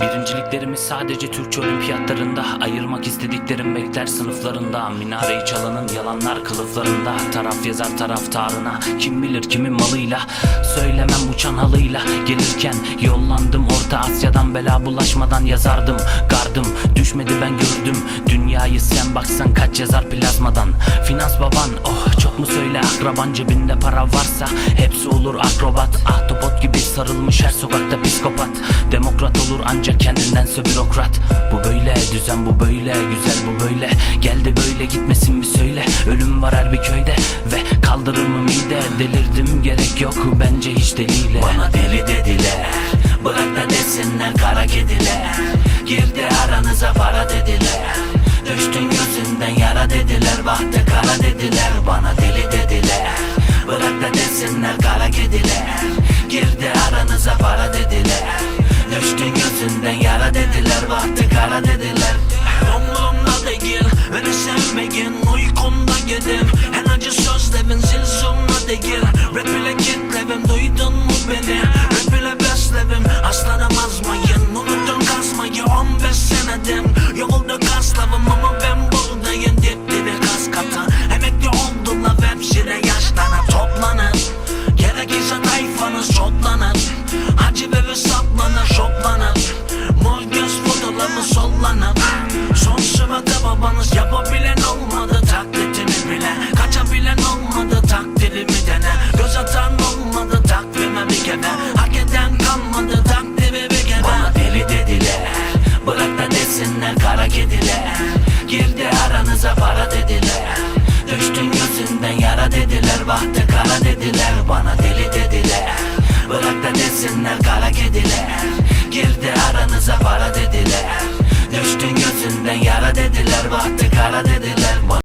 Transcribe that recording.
Birinciliklerimi sadece Türkçe olimpiyatlarında Ayırmak istediklerim bekler sınıflarında. Minareyi çalanın yalanlar kılıflarında Taraf yazar taraftarına. Kim bilir kimin malıyla Söylemem uçan halıyla. Gelirken yollandım Orta Asya'dan bela bulaşmadan yazardım Gardım. Düşmedi ben gördüm Dünyayı sen baksan kaç yazar plazmadan. Finans baban oh çok mu söyle akraban Cebinde para varsa hepsi olur akrobat. Ahtapot gibi sarılmış her sokakta kendindense bürokrat. Bu böyle düzen bu böyle güzel bu böyle. Geldi böyle gitmesin bir söyle. Ölüm var her bir köyde ve kaldırır mı mide? Delirdim gerek yok bence hiç deliyle Bana deli dediler Bırak da desinler kara kediler. Girdi aranıza para dediler. Düştün gözünden yara dediler Bahtı kara dediler. Bana deli dediler Bırak da desinler kara kediler. Girdi aranıza para dediler. Düştün gözünden Beni sevmeyin Uykumda yedim. En acı sözlerin zil zurna değil. Rap ile kitlevim Duydun mu beni? Rap ile beslerim Aslanım azmayın Unuttum kazmayı 15 senedim. Yoruldu kaslarım Ama ben buradayım. Dip dibi kas katı Emekli oldular Hepsi de yaşlanıp toplanır Gerekirse tayfanız çoklanır Hacı bebe saplanır şoklanır Mor göz fotoğrafı sollanır Son sırada babanız yapabilen kere Hak eden kalmadı takdiri bir kere Bana deli dediler. Bırak da desinler kara kediler. Girdi aranıza para dediler. Düştün gözünden yara dediler. Bahtı kara dediler. Bana deli dediler. Bırak da desinler kara kediler. Girdi aranıza para dediler. Düştün gözünden yara dediler. Bahtı kara dediler